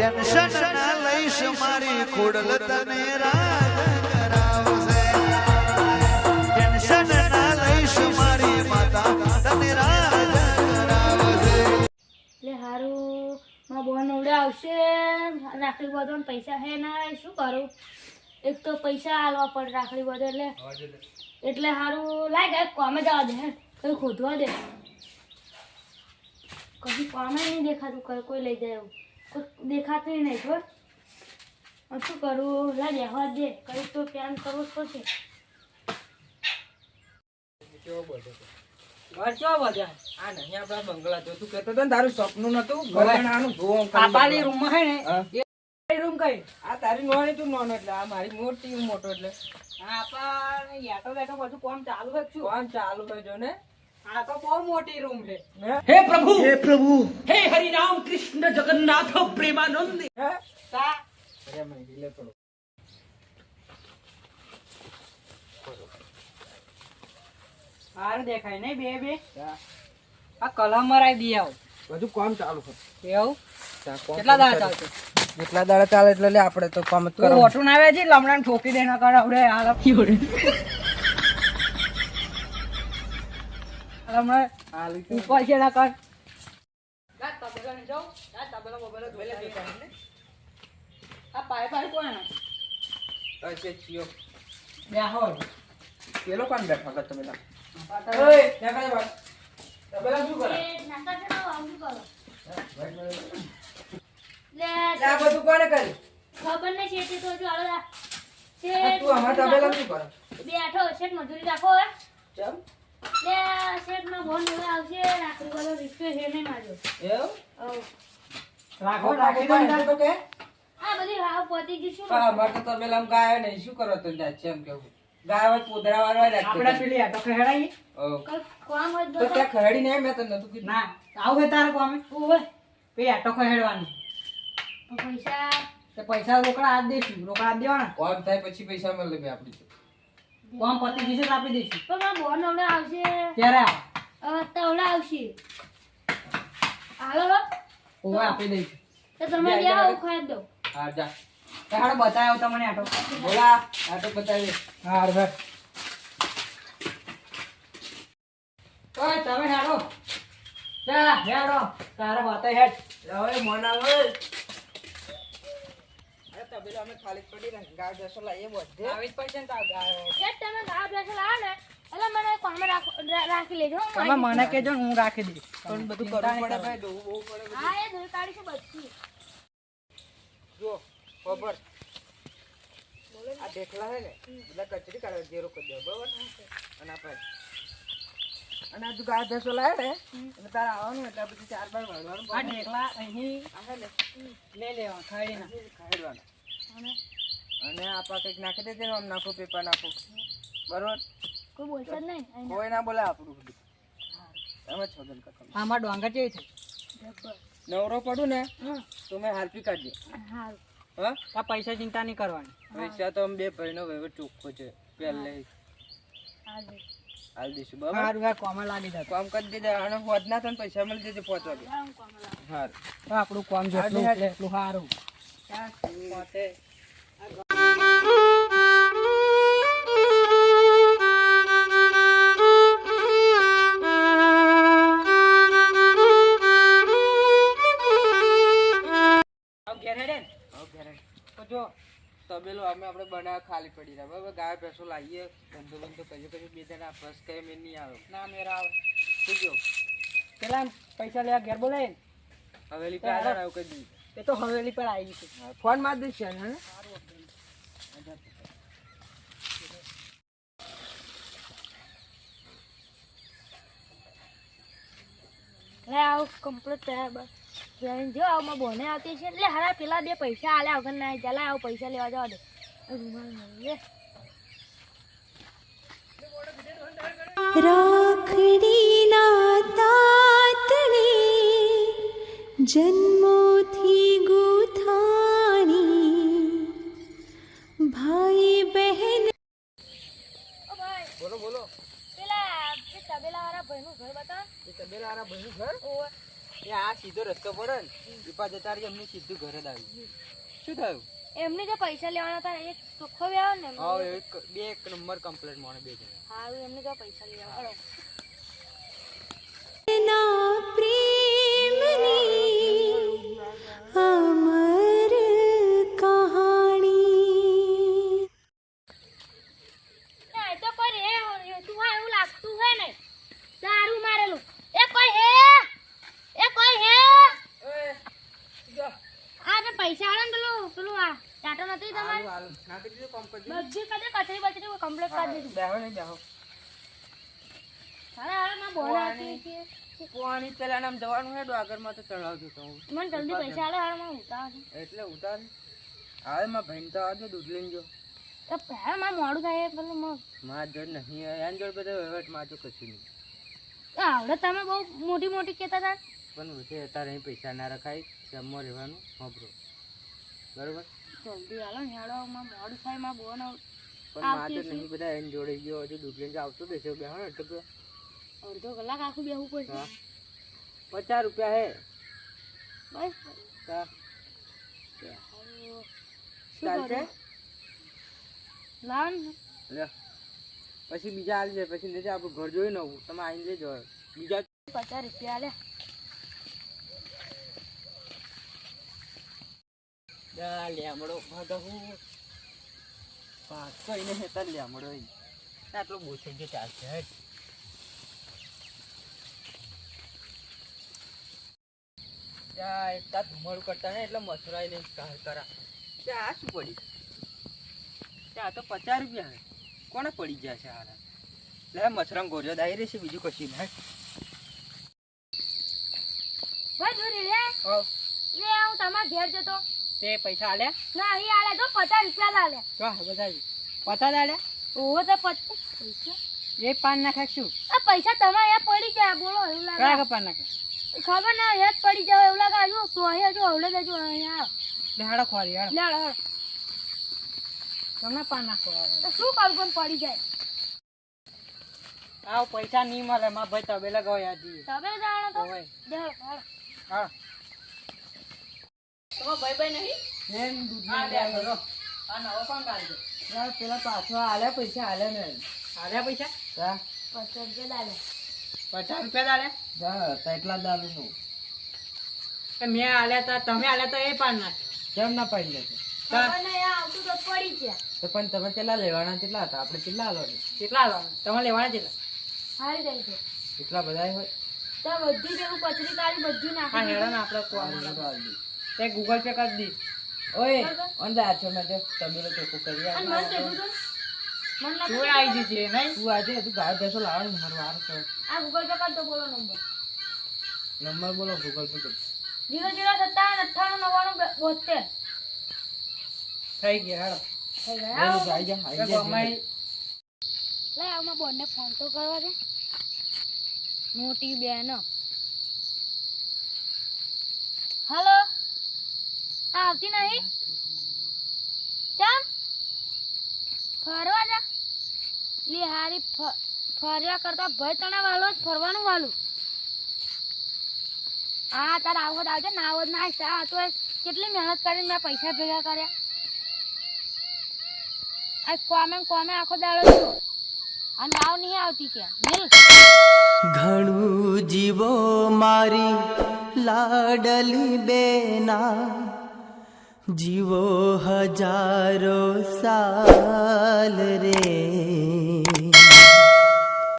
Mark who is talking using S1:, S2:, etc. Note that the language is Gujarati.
S1: ટેન્શન ના લઈશ, મારી ખોડલ તને રાજ કરાવશે. ટેન્શન ના લઈશ, મારી માતા તને રાજ કરાવશે.
S2: લે હારું માં બોન ઉડે આવશે. રાખડી બધો પૈસા હે ના શું કરું? એક તો પૈસા આલવા પડે રાખડી બધો એટલે. એટલે સારું લાગે કોમે જવા દે કઈ ખોદવા દે. કશું કોમે નહીં દેખાતું, કઈ કોઈ લઈ જાય એવું. દેખાતું નહીં છો શું કરું લાગે હવા દે. કઈ તો પ્લાન કરવો જ પડશે.
S3: ઘર ચો બધા? આ નહીં આપડા બંગલા જો. તું કહેતો હતો ને તારું સપનું નતું. ઘર બનાવવાનું
S4: પાપાની રૂમમાં હે ને રૂમ કઈ?
S3: આ તારી નોની તું નોનો એટલે. આ મારી મોટી મોટો એટલે.
S4: હા પણ યાટો બેઠો બધું કોમ ચાલુ છે. શું
S3: કોણ ચાલુ કરજો ને. હે?
S5: પ્રભુ! હે પ્રભુ!
S3: હે હરિ કૃષ્ણ જગન્નાથ પ્રેમાનંદ.
S4: હાર દેખાય નહીં બે બે. આ કલમ મરાઈ દી આવું.
S3: બધું કોમ ચાલુ છે.
S4: એવું? કેટલા દાડા ચાલશે?
S3: કેટલા દાડા ચાલે એટલે આપડે તો કામ જ કરો
S4: ઓટું ના આવે છે લમણાને ઠોકી દેના કર આવડે હાલ.
S3: પેલો કોણ બેઠો હતો તમે ત્યાં?
S4: પાતા
S3: ઓય, ત્યાં કાંઈ વાત. તબેલા શું કરે?
S2: એ નાસ્તા છે ને આવું શું કરો લે
S3: લે, આ બધું કોણે કર્યું?
S2: ખબર નહીં છે તે છે
S3: તું આમાં તબેલા શું કરે?
S2: બેઠો શેઠ મજૂરી રાખો હે
S3: ચમ?
S4: રાખો
S3: રાખી
S4: રાખી
S3: તો કે?
S2: આ બધી હાવ પતી ગઈ શું
S3: હા, અમારે તો તબેલામાં ગાય નહીં. શું કરો તો જાય છે એમ કેવું? ગાય પોદરા વાળા હોય,
S4: આપણે પેલી આ તો ખેડાઈ
S3: ઓહ.
S2: કઈ કામ હોય
S3: તો ત્યાં ખરડી નહીં, મેં તને નહોતું કીધું.
S4: ના આવું હોય તારે કોમે?
S2: ઓય
S4: પેલી આટો ખહેડવાની.
S2: પૈસા.
S4: તે પૈસા રોકડા આજ દેશું રોકડા દેવાના.
S3: કોમ થાય પછી પૈસા મળે આપડી.
S4: કોમ પતી જશે તો આપી દઈશું.
S2: પણ મારા બોન હવે આવશે.
S4: ત્યારે આવ.
S2: હવે આવશે. હાલો
S4: ઓવે આપી દઈશું.
S2: તો તમે બે આવું ખાઈ દો.
S3: હા, જા.
S4: હાડો બતાવ્યો તમને આટો.
S3: બોલા, આટો બતાવી.
S4: હા હર ઓય તમે હાડો જા હેડો તારે બતાય હેડ.
S3: હવે મોના તબેલા અમે ખાલી પડી રહે. ગાય ભેંસો લાવીએ બધે.
S4: આવી જ પડશે ને ગાયો.
S2: તમે લાવો ને એટલે મને કોમે રાખી લેજો
S4: તમે મને કહેજો હું રાખી દઈશ
S3: પણ બધું કરવું પડે ભાઈ, દોવું બહુ પડે.
S2: હા એ ધોઈ કાઢીશું બધી
S3: જો, ખબર. આ છે ને, બધા કચરી કાઢે, ઝેરો કરી દે, બરોબર? અને આપણે અને આ ગાય ભેંસો લાવે ને એટલે તારે આવવાનું એટલે પછી ચાર બાર વાળવાનું
S4: આ ઢેકલા અહીં
S3: આ છે ને
S4: લઈ લેવા ખાઈ
S3: ખાઈડવાના. અને આપા કંઈક નાખી દેજે આમ નાખો પેપર નાખો. બરોબર?
S2: કોઈ બોલશે નહીં
S3: કોઈ ના બોલે આપણું બધું. એમ જ છોડન કરતો
S4: આમાં ડોંગર જેવી છે
S3: નવરો પડું ને
S2: હા.
S3: તો મેં હાલપી કાઢજે. હા?
S4: આ પૈસા ચિંતા નહીં કરવાની.
S3: પૈસા તો અમે બે ભાઈનો વહીવટ ચોખ્ખો છે. પહેલે. હાલ દઈશું બરાબર?
S4: સારું આ કોમ લાગી જાય
S3: કોમ કરી દેજે અને વધના ના થાય ને પૈસા મળી જશે પાંચ વાગે. હા
S4: આપણું કોમ જેટલું. એટલું સારું પોતે ઘેર હેડે ને? તો જો.
S3: તબેલો અમે આપણે બનાવવા ખાલી પડી રહ્યા. બરાબર? ગાય ભેંસો લાવીએ. ધંધો બંધો કરીએ. પછી બે જણા બસ કઈ મેં નહીં આવે.
S4: ના મેરા આવે
S3: શું કહો?
S4: પેલા પૈસા લેવા ઘેર બોલાય ને.
S3: હવેલી પે આગળ આવું કરી
S4: એ તો હવેલી પર આવી છે.
S3: ફોન માર દઈશ હે?
S2: લે આવું કમ્પ્લીટ થયા બસ. જો આમાં બોને આવતી છે એટલે હારા પેલા બે પૈસા આલ્યા વગર ના ચાલે આવું પૈસા લેવા જવા દે. રૂમાલ લે
S6: રાખડીના તાતણે જન્મોથી ગુથાણી. ભાઈ બહેન
S3: બોલો બોલો.
S2: પેલા તબેલા વાળા ભાઈનું ઘર બતા
S3: તબેલા વાળા ભાઈનું ઘર?
S2: ઓવે
S3: એ આ સીધો રસ્તો પડે ને પાસે જતા રહી એમની સીધું ઘરે જ આવી શું થયું?
S2: એમને જે પૈસા લેવાના હતા એ ચોખ્ખો વ્યવહાર ને
S3: હા એક બે એક નંબર કમ્પ્લેટ મળે બે જણા
S2: હા એમને જો પૈસા લેવા નથી તમારે
S3: નાખી દીધું જ
S2: બધી કદે કચરી બચરી કમ્પ્લીટ કરી દીધું
S3: બેહો નહીં બેહો.
S2: હારે હારે માં બોલ આપી છે.
S3: પોણી પેલા નામ જવાનું હે ડોગરમાં તો ચડાવજો તો.
S2: મને જલ્દી પૈસા આલે હાલમાં ઉતાર
S3: એટલે ઉતાર હાલમાં ભાઈને તો આવજો દૂધ લઈને જો
S2: તો પહેલા માં મોડું થાય પેલું માં
S3: માર જોડ નહીં એન જોડ બધો વહીવટમાં જો કશું નહીં.
S2: આવડે તમે બહુ મોટી મોટી કહેતા હતા.
S3: પણ વચ્ચે અત્યારે પૈસા ના રખાય જમવા રહેવાનું હોબરો બરોબર?
S2: જલ્દી હાલો હેડો માં મોડું થાયમાં બોન
S3: પણ માં તો નહીં બધા એન જોડે ગયો હજુ દૂધ આવતો બેસો બેહો ને એટલે
S2: અડધો કલાક આખું બેહવું પડશે.
S3: પચાસ રૂપિયા હે.
S2: બસ.
S3: ચાલશે?
S2: લાવ ને.
S3: પછી બીજા આવી જાય પછી લેજે આપણું ઘર જોઈ નવું તમે આવીને લેજો બીજા
S2: પચાસ રૂપિયા લે.
S3: લેમડો ભાગવું પાંચ કઈને હેતા લેમડો આટલો થઈ ચાલશે ત્યાં ધુમાડું કરતા ને એટલે મસરાઈ ને કરા. ત્યાં આ શું પડી? ત્યાં તો પચાસ રૂપિયા કોને પડી ગયા છે હારા? લે મસરામ ગોરજો દાઈ રહેશે બીજું કશું ને
S2: ભાઈ લે. લે હું તમારા ઘેર જતો.
S3: તે પૈસા આલે?
S2: ના અહીં આલે તો પચાસ રૂપિયા લાલે.
S3: વાહ બધાજી પચાસ આલે?
S2: ઓહો તો પચાસ પૈસા.
S3: એ પાન નાખે શું?
S2: આ પૈસા તમે અહીંયા પડી ગયા બોલો એવું લાગે.
S3: કયા પાન નાખે?
S2: ખબર ના યાદ પડી જાય એવું લાગે. આજુ તો અહીંયા હજુ હવલે દેજો અહીંયા.
S3: લે હાડો ખોરી હાડો
S2: લે.
S3: તમને પાન નાખો
S2: શું કરું પણ પડી જાય?
S3: આવ પૈસા નહીં મળે. માં ભાઈ તબે લગાવો યાદ
S2: તમે જાણો તો હાલો.
S3: હા
S4: તમારો ભાઈ ભાઈ નહીં?
S3: બેન દૂધ
S4: આ લે આ નવો કોણ કાઢજો
S3: યાર પેલા પાછો આલ્યા પૈસા આલ્યા ને.
S4: આલ્યા પૈસા?
S3: તા
S2: પચાસ રૂપિયા લાલે
S4: પચાસ રૂપિયા આલ્યા
S3: જા એટલા દાલુ નું
S4: મેં આલ્યા તા તમે આલ્યા તા એ પાન નાખ્યો
S3: કેમ ના પાડી લેશે?
S2: આવતું તો પડી ગયા.
S3: તો પણ તમે કેટલા લેવાના કેટલા હતા? આપણે કેટલા આલવાના?
S4: કેટલા આલવાના? તમે લેવાના કેટલા?
S2: હારી જાય છે.
S3: એટલા બધા હોય?
S2: તો બધું જેવું કચરી કાઢી બધું નાખી
S4: ને આપણે
S3: તો
S4: ગૂગલ પે કરી દી
S3: ઓય અંદર છો મેં તે તબેલો ચોખ્ખું કરી
S2: તું
S4: આવી જજે નહીં?
S3: તું આજે તું ગાય ભેંસો લાવવાનું નંબર વાર છે.
S2: આ ગૂગલ પે કર દો બોલો નંબર
S3: નંબર બોલો ગૂગલ પે કર.
S2: જીરો જીરો સત્તાવન અઠ્ઠાણું નવ્વાણું બોતેર
S4: થઈ ગયા હેડો.
S2: થઈ ગયા
S3: આઈ જા આઈ જા
S2: લે આમાં બોનને ફોન તો કરવા દે. મોટી બેન હાલો આવતી નહીં. ચાલ. ફરવા જા. લી ફર્યા કરતા ભય તણા વાલો જ ફરવાનું વાલું. હા, તાર આવો આવજે. ના આવો ના. આ તો કેટલી મહેનત કરીને મેં પૈસા ભેગા કર્યા. આ કોમે કોમે આખો દાડો છો અને આવ નહીં આવતી કે
S7: ઘણું જીવો મારી લાડલી બેના. જીવો હજારો સાલ રે.